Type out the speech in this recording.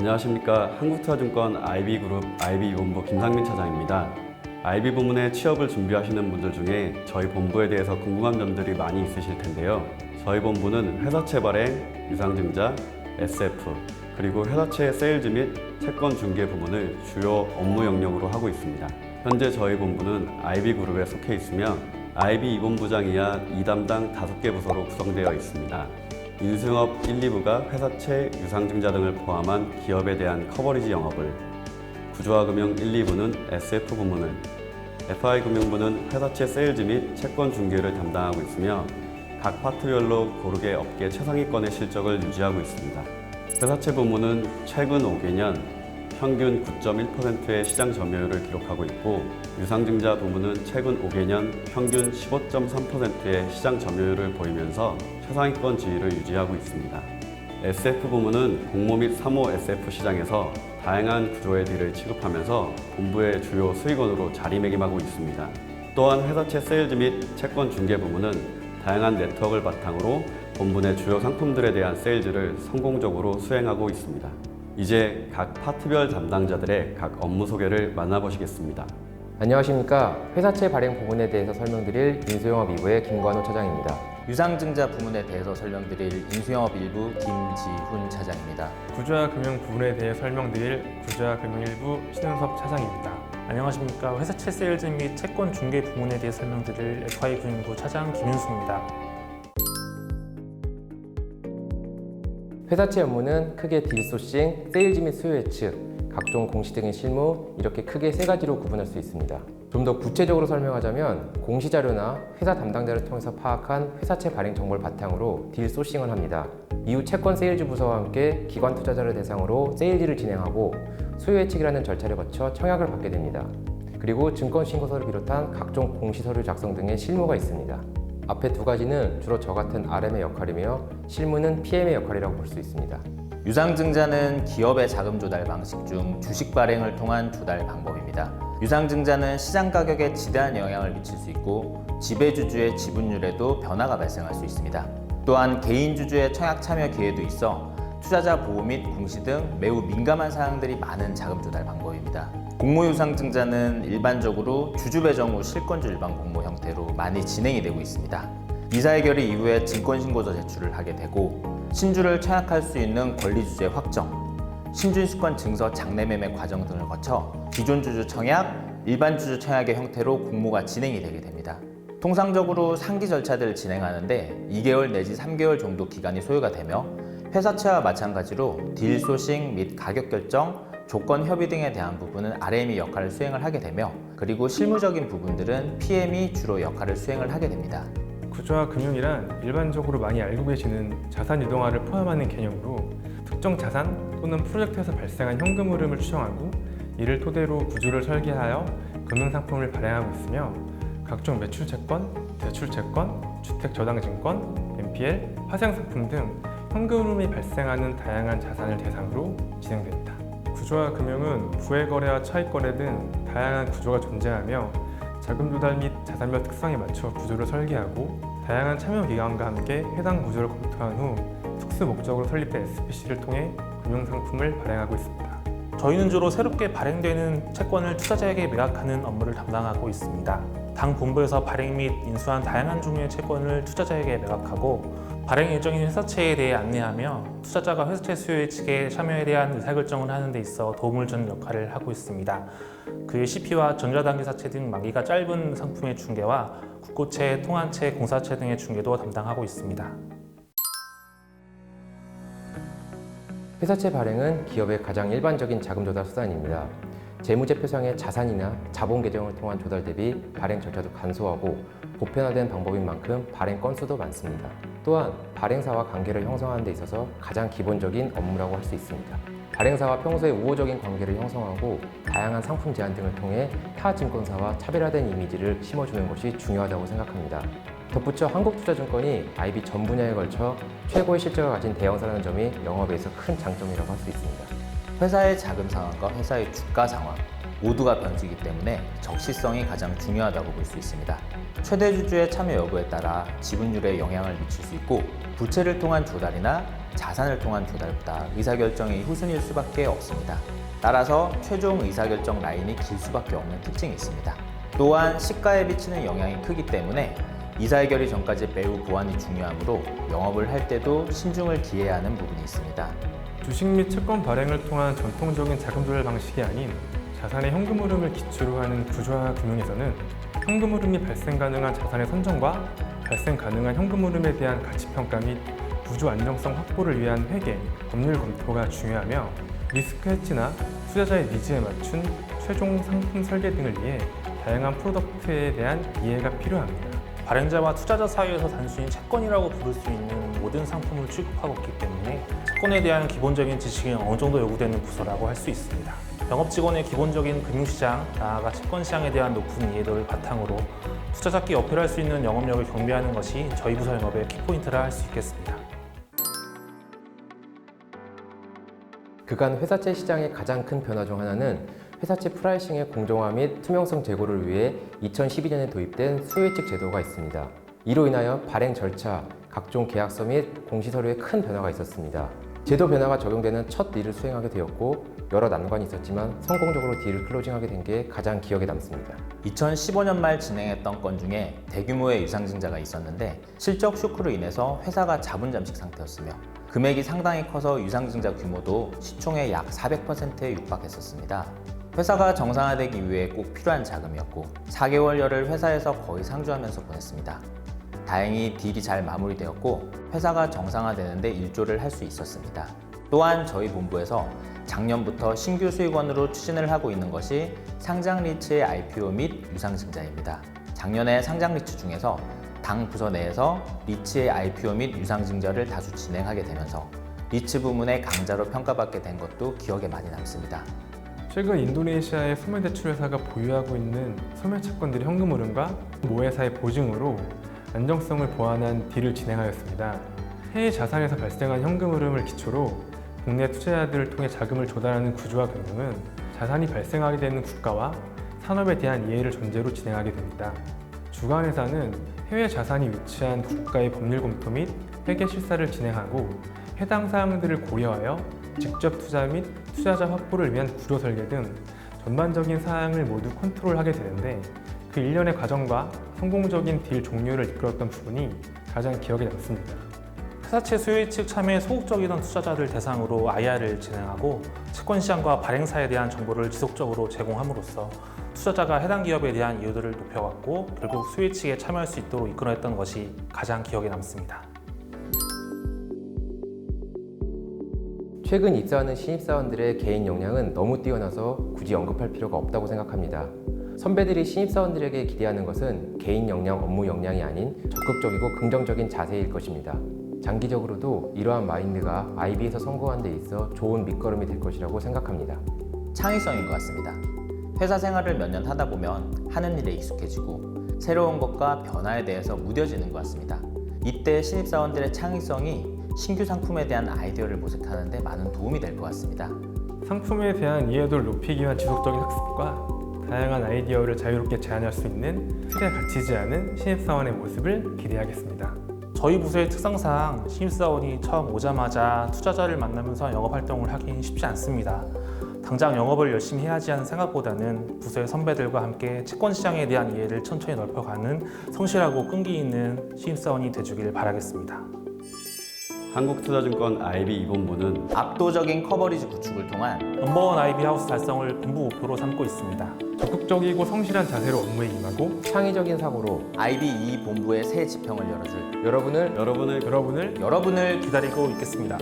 안녕하십니까 한국투자증권 IB그룹 IB본부 김상민 차장입니다. IB 부문에 취업을 준비하시는 분들 중에 저희 본부에 대해서 궁금한 점들이 많이 있으실 텐데요. 저희 본부는 회사채 발행, 유상증자, SF, 그리고 회사채 세일즈 및 채권 중개 부문을 주요 업무 영역으로 하고 있습니다. 현재 저희 본부는 IB그룹에 속해 있으며 IB 2본부장 이하 2담당 5개 부서로 구성되어 있습니다. 인수영업 1, 2부가 회사채, 유상증자 등을 포함한 기업에 대한 커버리지 영업을, 구조화금융 1, 2부는 SF 부문을, FI금융부는 회사채 세일즈 및 채권 중개를 담당하고 있으며 각 파트별로 고르게 업계 최상위권의 실적을 유지하고 있습니다. 회사채 부문은 최근 5개년 평균 9.1%의 시장 점유율을 기록하고 있고 유상증자 부문은 최근 5개년 평균 15.3%의 시장 점유율을 보이면서 최상위권 지위를 유지하고 있습니다. SF 부문은 공모 및 사모 SF 시장에서 다양한 구조의 딜을 취급하면서 본부의 주요 수익원으로 자리매김하고 있습니다. 또한 회사채 세일즈 및 채권 중개 부문은 다양한 네트워크를 바탕으로 내 주요 상품들에 대한 세일즈를 성공적으로 수행하고 있습니다. 이제 각 파트별 담당자들의 각 업무 소개를 만나보시겠습니다. 안녕하십니까. 회사채 발행 부분에 대해서 설명드릴 인수영업 2부의 김관호 차장입니다. 유상증자 부문에 대해서 설명드릴 인수영업 일부 김지훈 차장입니다. 구조화 금융 부분에 대해 설명드릴 구조화 금융 일부 신은섭 차장입니다. 안녕하십니까. 회사채 세일즈 및 채권 중개 부문에 대해 설명드릴 FI 금융부 차장 김윤수입니다. 회사채 업무는 크게 딜소싱, 세일즈 및 수요 예측, 각종 공시 등의 실무 이렇게 크게 세 가지로 구분할 수 있습니다. 좀 더 구체적으로 설명하자면 공시 자료나 회사 담당자를 통해서 파악한 회사채 발행 정보를 바탕으로 딜 소싱을 합니다. 이후 채권 세일즈 부서와 함께 기관 투자자를 대상으로 세일즈를 진행하고 수요 예측이라는 절차를 거쳐 청약을 받게 됩니다. 그리고 증권 신고서를 비롯한 각종 공시 서류 작성 등의 실무가 있습니다. 앞에 두 가지는 주로 저 같은 RM의 역할이며 실무는 PM의 역할이라고 볼 수 있습니다. 유상증자는 기업의 자금 조달 방식 중 주식 발행을 통한 조달 방법입니다. 유상증자는 시장 가격에 지대한 영향을 미칠 수 있고 지배주주의 지분율에도 변화가 발생할 수 있습니다. 또한 개인 주주의 청약 참여 기회도 있어 투자자 보호 및 공시 등 매우 민감한 사항들이 많은 자금 조달 방법입니다. 공모 유상증자는 일반적으로 주주 배정 후 실권주 일반 공모 형태로 많이 진행이 되고 있습니다. 이사해결의 이후에 증권신고서 제출을 하게 되고 신주를 청약할 수 있는 권리주주의 확정, 신준수권 증서 장내매매 과정 등을 거쳐 기존 주주 청약, 일반 주주 청약의 형태로 공모가 진행이 되게 됩니다. 통상적으로 상기 절차들을 진행하는데 2개월 내지 3개월 정도 기간이 소요가 되며 회사 채와 마찬가지로 딜 소싱 및 가격 결정, 조건 협의 등에 대한 부분은 RM이 역할을 수행을 하게 되며 그리고 실무적인 부분들은 PM이 주로 역할을 수행을 하게 됩니다. 구조화 금융이란 일반적으로 많이 알고 계시는 자산 이동화를 포함하는 개념으로 특정 자산 또는 프로젝트에서 발생한 현금 흐름을 추정하고 이를 토대로 구조를 설계하여 금융 상품을 발행하고 있으며 각종 매출 채권, 대출 채권, 주택 저당 증권, NPL, 화생 상품 등 현금 흐름이 발생하는 다양한 자산을 대상으로 진행됩니다. 구조화 금융은 부의 거래와 차익 거래 등 다양한 구조가 존재하며 자금 조달 및 자산별 특성에 맞춰 구조를 설계하고 다양한 참여 기관과 함께 해당 구조를 검토한 후 특수 목적으로 설립된 SPC를 통해 금융 상품을 발행하고 있습니다. 저희는 주로 새롭게 발행되는 채권을 투자자에게 매각하는 업무를 담당하고 있습니다. 당 본부에서 발행 및 인수한 다양한 종류의 채권을 투자자에게 매각하고 발행 예정인 회사채에 대해 안내하며 투자자가 회사채 수요 예측에 참여에 대한 의사결정을 하는 데 있어 도움을 주는 역할을 하고 있습니다. 그의 CP와 전자단기사채 등 만기가 짧은 상품의 중개와 국고채, 통한채, 공사채 등의 중개도 담당하고 있습니다. 회사채 발행은 기업의 가장 일반적인 자금 조달 수단입니다. 재무제표상의 자산이나 자본 계정을 통한 조달 대비 발행 절차도 간소하고 보편화된 방법인 만큼 발행 건수도 많습니다. 또한 발행사와 관계를 형성하는 데 있어서 가장 기본적인 업무라고 할 수 있습니다. 발행사와 평소에 우호적인 관계를 형성하고 다양한 상품 제안 등을 통해 타 증권사와 차별화된 이미지를 심어주는 것이 중요하다고 생각합니다. 덧붙여 한국투자증권이 IB 전 분야에 걸쳐 최고의 실적을 가진 대형사라는 점이 영업에 있어 큰 장점이라고 할 수 있습니다. 회사의 자금 상황과 회사의 주가 상황, 모두가 변수이기 때문에 적시성이 가장 중요하다고 볼 수 있습니다. 최대 주주의 참여 여부에 따라 지분율에 영향을 미칠 수 있고 부채를 통한 조달이나 자산을 통한 조달보다 의사결정이 후순일 수밖에 없습니다. 따라서 최종 의사결정 라인이 길 수밖에 없는 특징이 있습니다. 또한 시가에 미치는 영향이 크기 때문에 이사해결이 전까지 매우 보완이 중요하므로 영업을 할 때도 신중을 기해야 하는 부분이 있습니다. 주식 및 채권 발행을 통한 전통적인 자금 조달 방식이 아닌 자산의 현금 흐름을 기초로 하는 구조화 금융에서는 현금 흐름이 발생 가능한 자산의 선정과 발생 가능한 현금 흐름에 대한 가치 평가 및 구조 안정성 확보를 위한 회계, 법률 검토가 중요하며 리스크 해치나 투자자의 니즈에 맞춘 최종 상품 설계 등을 위해 다양한 프로덕트에 대한 이해가 필요합니다. 발행자와 투자자 사이에서 단순히 채권이라고 부를 수 있는 모든 상품을 취급하고 있기 때문에 채권에 대한 기본적인 지식이 어느 정도 요구되는 부서라고 할 수 있습니다. 영업 직원의 기본적인 금융시장, 나아가 채권 시장에 대한 높은 이해도를 바탕으로 투자자끼 어필할 수 있는 영업력을 경비하는 것이 저희 부서 영업의 키포인트라 할 수 있겠습니다. 그간 회사채 시장의 가장 큰 변화 중 하나는 회사채 프라이싱의 공정화 및 투명성 제고를 위해 2012년에 도입된 수혜칙 제도가 있습니다. 이로 인하여 발행 절차, 각종 계약서 및 공시서류에 큰 변화가 있었습니다. 제도 변화가 적용되는 첫 딜을 수행하게 되었고 여러 난관이 있었지만 성공적으로 딜을 클로징하게 된 게 가장 기억에 남습니다. 2015년 말 진행했던 건 중에 대규모의 유상증자가 있었는데 실적 쇼크로 인해서 회사가 자본 잠식 상태였으며 금액이 상당히 커서 유상증자 규모도 시총의 약 400%에 육박했었습니다. 회사가 정상화되기 위해 꼭 필요한 자금이었고 4개월여를 회사에서 거의 상주하면서 보냈습니다. 다행히 딜이 잘 마무리되었고 회사가 정상화되는데 일조를 할 수 있었습니다. 또한 저희 본부에서 작년부터 신규 수익원으로 추진을 하고 있는 것이 상장 리츠의 IPO 및 유상증자입니다. 작년에 상장 리츠 중에서 당 부서 내에서 리츠의 IPO 및 유상증자를 다수 진행하게 되면서 리츠 부문의 강자로 평가받게 된 것도 기억에 많이 남습니다. 최근 인도네시아의 소매 대출 회사가 보유하고 있는 소매 채권들의 현금 흐름과 모 회사의 보증으로 안정성을 보완한 딜을 진행하였습니다. 해외 자산에서 발생한 현금 흐름을 기초로 국내 투자자들을 통해 자금을 조달하는 구조화 금융은 자산이 발생하게 되는 국가와 산업에 대한 이해를 전제로 진행하게 됩니다. 주관회사는 해외 자산이 위치한 국가의 법률 검토 및 회계 실사를 진행하고 해당 사항들을 고려하여 직접 투자 및 투자자 확보를 위한 구조 설계 등 전반적인 사항을 모두 컨트롤하게 되는데 그 일련의 과정과 성공적인 딜 종료를 이끌었던 부분이 가장 기억에 남습니다. 회사채 수요 측 참여에 소극적이던 투자자들 대상으로 IR을 진행하고 채권 시장과 발행사에 대한 정보를 지속적으로 제공함으로써 투자자가 해당 기업에 대한 이유들을 높여갔고 결국 수요 측에 참여할 수 있도록 이끌어냈던 것이 가장 기억에 남습니다. 최근 입사하는 신입사원들의 개인 역량은 너무 뛰어나서 굳이 언급할 필요가 없다고 생각합니다. 선배들이 신입사원들에게 기대하는 것은 개인 역량, 업무 역량이 아닌 적극적이고 긍정적인 자세일 것입니다. 장기적으로도 이러한 마인드가 IB에서 성공하는 데 있어 좋은 밑거름이 될 것이라고 생각합니다. 창의성인 것 같습니다. 회사 생활을 몇 년 하다 보면 하는 일에 익숙해지고 새로운 것과 변화에 대해서 무뎌지는 것 같습니다. 이때 신입사원들의 창의성이 신규 상품에 대한 아이디어를 모색하는 데 많은 도움이 될 것 같습니다. 상품에 대한 이해도를 높이기 위한 지속적인 학습과 다양한 아이디어를 자유롭게 제안할 수 있는 틀에 갇히지 않은 신입사원의 모습을 기대하겠습니다. 저희 부서의 특성상 신입사원이 처음 오자마자 투자자를 만나면서 영업 활동을 하긴 쉽지 않습니다. 당장 영업을 열심히 해야지 하는 생각보다는 부서의 선배들과 함께 채권 시장에 대한 이해를 천천히 넓혀가는 성실하고 끈기 있는 신입사원이 되주길 바라겠습니다. 한국투자증권 IB 이본부는 압도적인 커버리지 구축을 통한 넘버원 IB 하우스 달성을 본부 목표로 삼고 있습니다. 적극적이고 성실한 자세로 업무에 임하고 창의적인 사고로 IB 2 본부의 새 지평을 열어줄 여러분을 여러분을 여러분을 여러분을 기다리고 있겠습니다.